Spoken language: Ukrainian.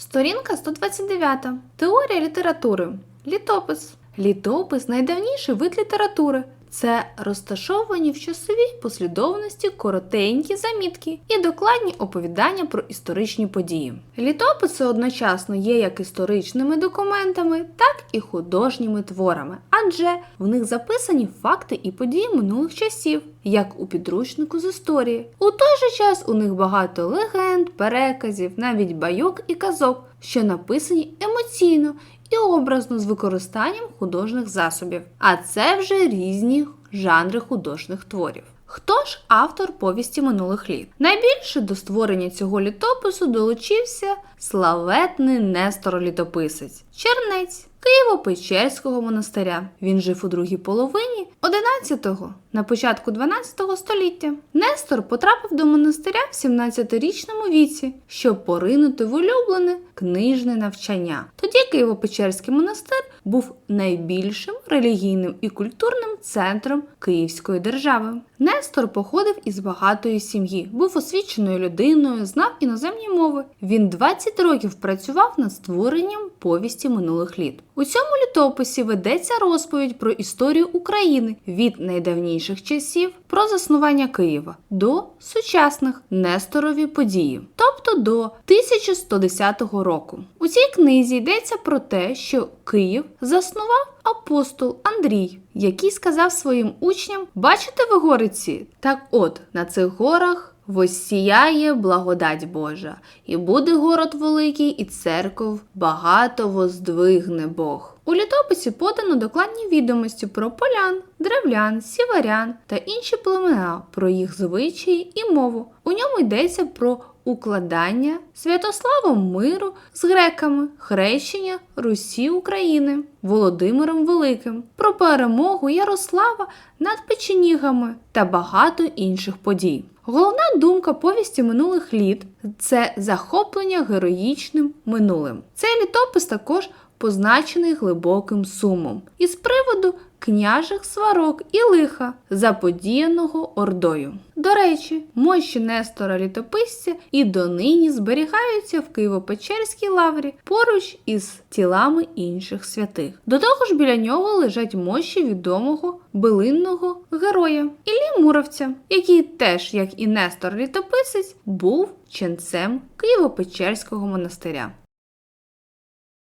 Сторінка 129. Теорія літератури. Літопис. Літопис найдавніший вид літератури. Це розташовані в часовій послідовності коротенькі замітки і докладні оповідання про історичні події. Літописи одночасно є як історичними документами, так і художніми творами, адже в них записані факти і події минулих часів, як у підручнику з історії. У той же час у них багато легенд, переказів, навіть байок і казок, що написані емоційно і образно з використанням художніх засобів. А це вже різні жанри художніх творів. Хто ж автор повісті минулих літ? Найбільше до створення цього літопису долучився славетний Нестор Літописець, чернець Києво-Печерського монастиря. Він жив у другій половині 11-го, на початку 12-го століття. Нестор потрапив до монастиря в 17-річному віці, щоб поринути в улюблене книжне навчання. Тоді Києво-Печерський монастир був найбільшим релігійним і культурним центром Київської держави. Нестор походив із багатої сім'ї, був освіченою людиною, знав іноземні мови. Він 20 років працював над створенням повісті минулих літ. У цьому літописі ведеться розповідь про історію України від найдавніших часів про заснування Києва до сучасних Несторові події, тобто до 1110 року. Цій книзі йдеться про те, що Київ заснував апостол Андрій, який сказав своїм учням: Бачите ви гори ці? Так от на цих горах. Воссіяє благодать Божа, і буде город великий, і церков багато воздвигне Бог. У літописі подано докладні відомості про полян, древлян, сіверян та інші племена, про їх звичаї і мову. У ньому йдеться про укладання Святославом миру з греками, хрещення Русі України Володимиром Великим, про перемогу Ярослава над печенігами та багато інших подій. Головна думка повісті минулих літ це захоплення героїчним минулим. Цей літопис також позначений глибоким сумом із приводу княжих сварок і лиха, заподіяного ордою. До речі, мощі Нестора літописця і донині зберігаються в Києво-Печерській лаврі поруч із тілами інших святих. До того ж, біля нього лежать мощі відомого билинного героя Іллі Муровця, який теж, як і Нестор літописець, був ченцем Києво-Печерського монастиря.